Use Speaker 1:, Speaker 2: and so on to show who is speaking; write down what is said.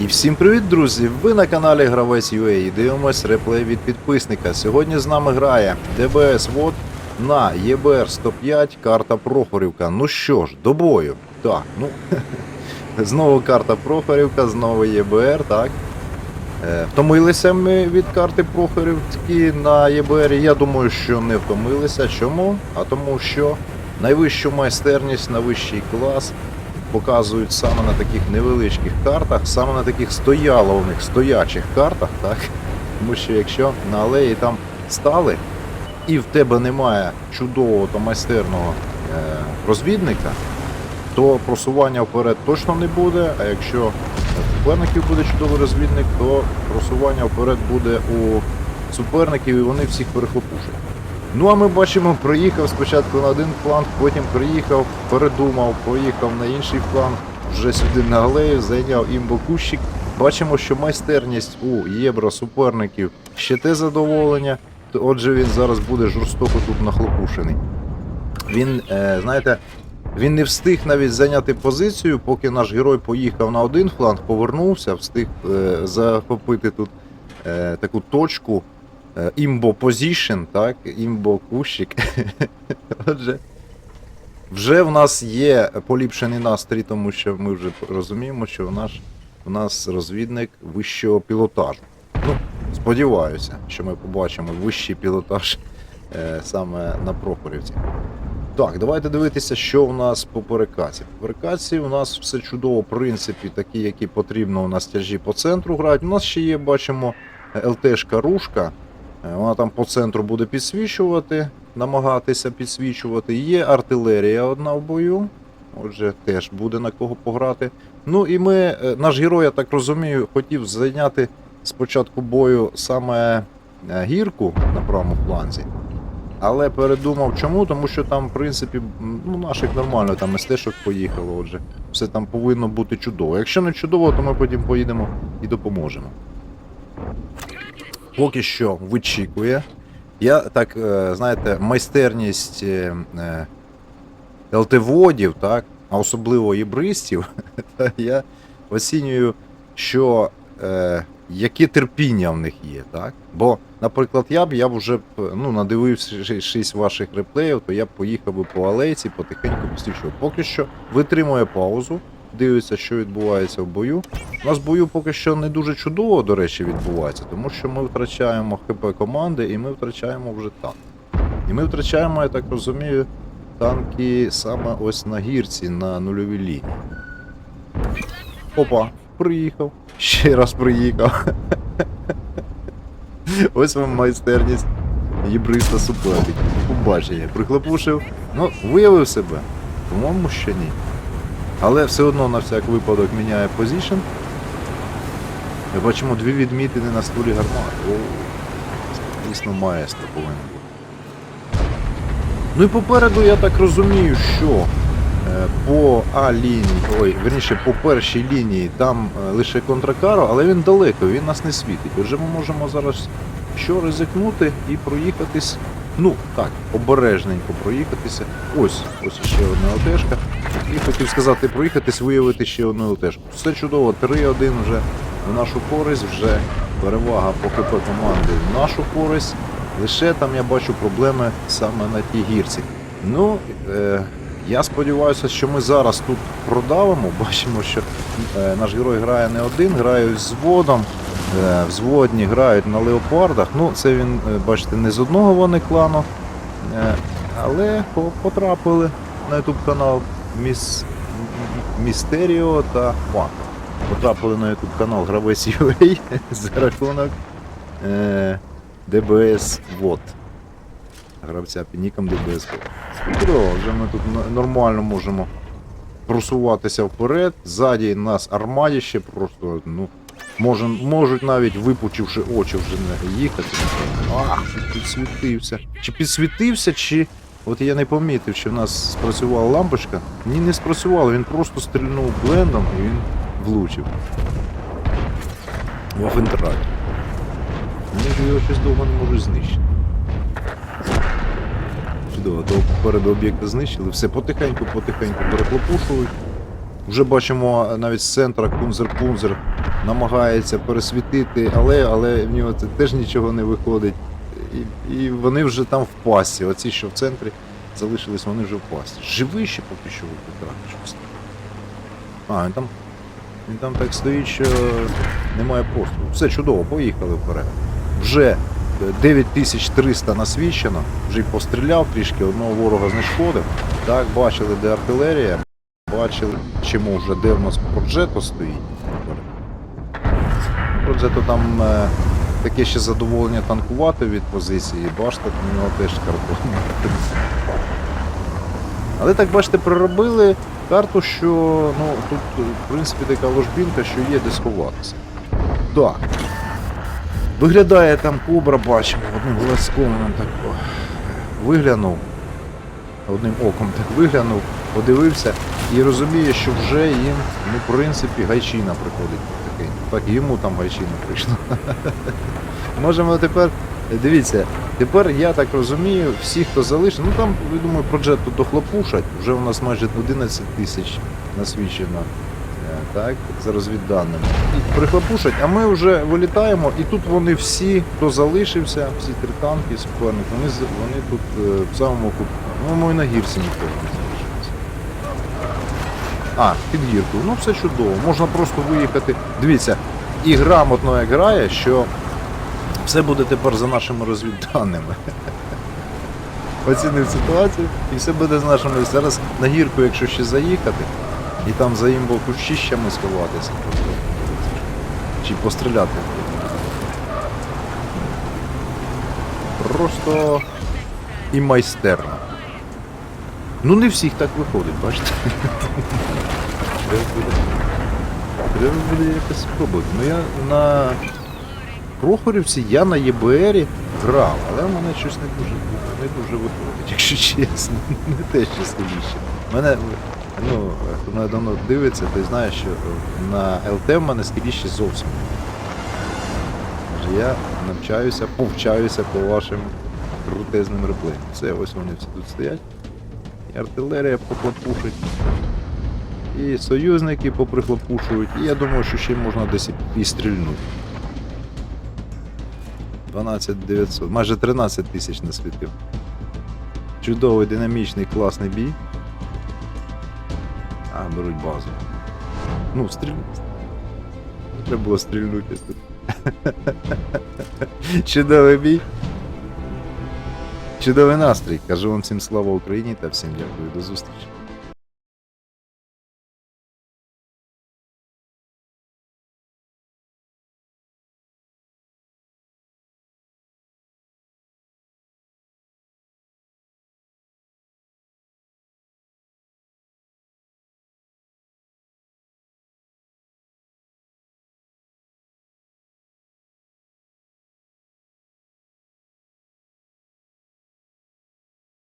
Speaker 1: І всім привіт, друзі! Ви на каналі Гравець UA і дивимось реплей від підписника. Сьогодні з нами грає ДБС ВОД на ЄБР 105, карта Прохорівка. Ну що ж, до бою. Так, ну знову карта Прохорівка, знову ЄБР, так. Е, Втомилися ми від карти Прохорівки на ЄБР. Я думаю, що не втомилися. Чому? А тому що найвищу майстерність, найвищий клас показують саме на таких невеличких картах, саме на таких стояловних, стоячих картах, так? Тому що якщо на алеї там стали, і в тебе немає чудового та майстерного е, розвідника, то просування вперед точно не буде. А якщо суперників буде чудовий розвідник, то просування вперед буде у суперників і вони всіх перехлопушать. Ну а ми бачимо, проїхав спочатку на один фланг, потім приїхав, передумав, поїхав на інший фланг, вже сюди на галею, зайняв імбокущик. Бачимо, що майстерність у євро суперників ще те задоволення. Отже, він зараз буде жорстоко тут нахлопушений. Він, е, знаєте, він не встиг навіть зайняти позицію, поки наш герой поїхав на один фланг, повернувся, встиг е, захопити тут е, таку точку. Е, Імбо позішн, так, імбо кущик. Отже, вже в нас є поліпшений настрій, тому що ми вже розуміємо, що в наш, в нас розвідник вищого пілотажу. Ну, сподіваюся, що ми побачимо вищий пілотаж е, саме на Прохорівці. Так, давайте дивитися, що в нас по перекаці. По перекаці у нас все чудово, в принципі, такі, які потрібно у нас тяжі по центру грають. У нас ще є, бачимо, ЛТшка Рушка. Е, Вона там по центру буде підсвічувати, намагатися підсвічувати. Є артилерія одна в бою. Отже, теж буде на кого пограти. Ну і ми, е, наш герой, я так розумію, хотів зайняти спочатку бою саме е, гірку на правому фланзі. Але передумав чому, тому що там, в принципі, ну, наших нормально, там СТ-шок поїхало, отже, все там повинно бути чудово. Якщо не чудово, то ми потім поїдемо і допоможемо поки що вичікує. Я так, е, знаєте, майстерність е, е, так, а особливо ібристів, я оцінюю, що е, яке терпіння в них є. Так? Бо, наприклад, я б я б вже ну, надивившись ваших реплеїв, то я б поїхав би по алейці, потихеньку посвічував. Поки що витримує паузу, дивиться, що відбувається в бою. У нас в бою поки що не дуже чудово, до речі, відбувається, тому що ми втрачаємо ХП команди і ми втрачаємо вже танк. І ми втрачаємо, я так розумію, танки саме ось на гірці, на нульовій лінії. Опа, приїхав. Ще раз приїхав. Ось вам майстерність єбриста суперник. Побачення. Прихлопушив. Ну, виявив себе. По-моєму, ще ні. Але все одно на всяк випадок міняє позішн. Ми бачимо дві відмітини на стволі гармат. О, дійсно маестро повинен бути. Ну і попереду я так розумію, що е, по А лінії, ой, верніше по першій лінії там е, лише контракаро, але він далеко, він нас не світить. Отже, ми можемо зараз що ризикнути і проїхатись. Ну так, обережненько проїхатися. Ось, ось ще одна ОТшка. І хотів сказати, проїхатись, виявити ще одну ЛТшку. Все чудово, 3-1 вже в нашу користь, вже перевага по КП команди в нашу користь. Лише там я бачу проблеми саме на тій гірці. Ну, е, я сподіваюся, що ми зараз тут продавимо. Бачимо, що е, наш герой грає не один, грає з взводом. Е, взводні грають на леопардах. Ну, це він, е, бачите, не з одного вони клану. Е, але потрапили на YouTube канал Міс... Містеріо та Ван. Потрапили на YouTube канал Гравець UA за рахунок ДБС Вот. Гравця під ніком Вот. Чудово, вже ми тут нормально можемо просуватися вперед. Ззаді нас армадіще просто, ну, може, можуть навіть випучивши очі вже не їхати. Ах, підсвітився. Чи підсвітився, чи. От я не помітив, чи в нас спрацювала лампочка. Ні, не спрацювало, він просто стрільнув блендом і він влучив. В Авентраді. Вони його щось довго не можуть знищити. Чудово, того попереду об'єкти знищили, все потихеньку, потихеньку перехлопушують. Вже бачимо навіть з центра кунзер-пунзер намагається пересвітити, але, але в нього це теж нічого не виходить. І, і вони вже там в пасі. Оці, що в центрі залишились, вони вже в пасі. Живий ще поки що викликає щось. А, він там. Він там так стоїть, що немає простору. Все чудово, поїхали вперед. Вже е, 9300 насвічено, вже й постріляв трішки, одного ворога знешкодив. Так, бачили, де артилерія, бачили, чому вже де в нас проджето стоїть. Проджето там е, таке ще задоволення танкувати від позиції, башта у нього теж картонна. Але так бачите, проробили карту, що ну, тут, в принципі, така ложбінка, що є де сховатися. Так. Виглядає там кобра, бачимо, одним глазком він так виглянув. Одним оком так виглянув, подивився і розуміє, що вже їм, ну, в принципі, гайчина приходить потихеньку. Так, йому там гайчина прийшла. Можемо тепер. Дивіться, тепер я так розумію, всі, хто залишив, ну там, я думаю, проджету дохлопушать, вже у нас майже 11 тисяч насвічено, е, так, за розвідданими. І прихлопушать, а ми вже вилітаємо, і тут вони всі, хто залишився, всі три танки, суперник, вони, вони тут е, в самому кут. Ну, ми на гірці ніхто не залишився. А, під гірку. Ну все чудово. Можна просто виїхати. Дивіться, і грамотно як грає, що все буде тепер за нашими розвідданими. Оцінив ситуацію і все буде з нашими. Зараз на гірку, якщо ще заїхати, і там за імбо кущищами сховатися. Чи постріляти. Просто і майстерно. Ну не всіх так виходить, бачите? Треба буде, треба буде якось спробувати. Ну я на Прохорівці, я на ЄБРі грав, але в мене щось не дуже, не дуже виходить, якщо чесно. Не те що скоріше. Мене, ну, хто мене давно дивиться, той знає, що на ЛТ в мене скоріше зовсім. Я навчаюся, повчаюся по вашим крутезним реплеям. Все, ось вони всі тут стоять. І артилерія поклопушить. І союзники поприхлопушують. І я думаю, що ще можна десь і- стрільнути. 12 900, майже 13 тисяч насвітив. Чудовий, динамічний, класний бій. А, беруть базу. Ну, стрільнути. Треба було стрільнути. Чудовий бій. Чудовий настрій. Кажу вам всім слава Україні та всім дякую. До зустрічі.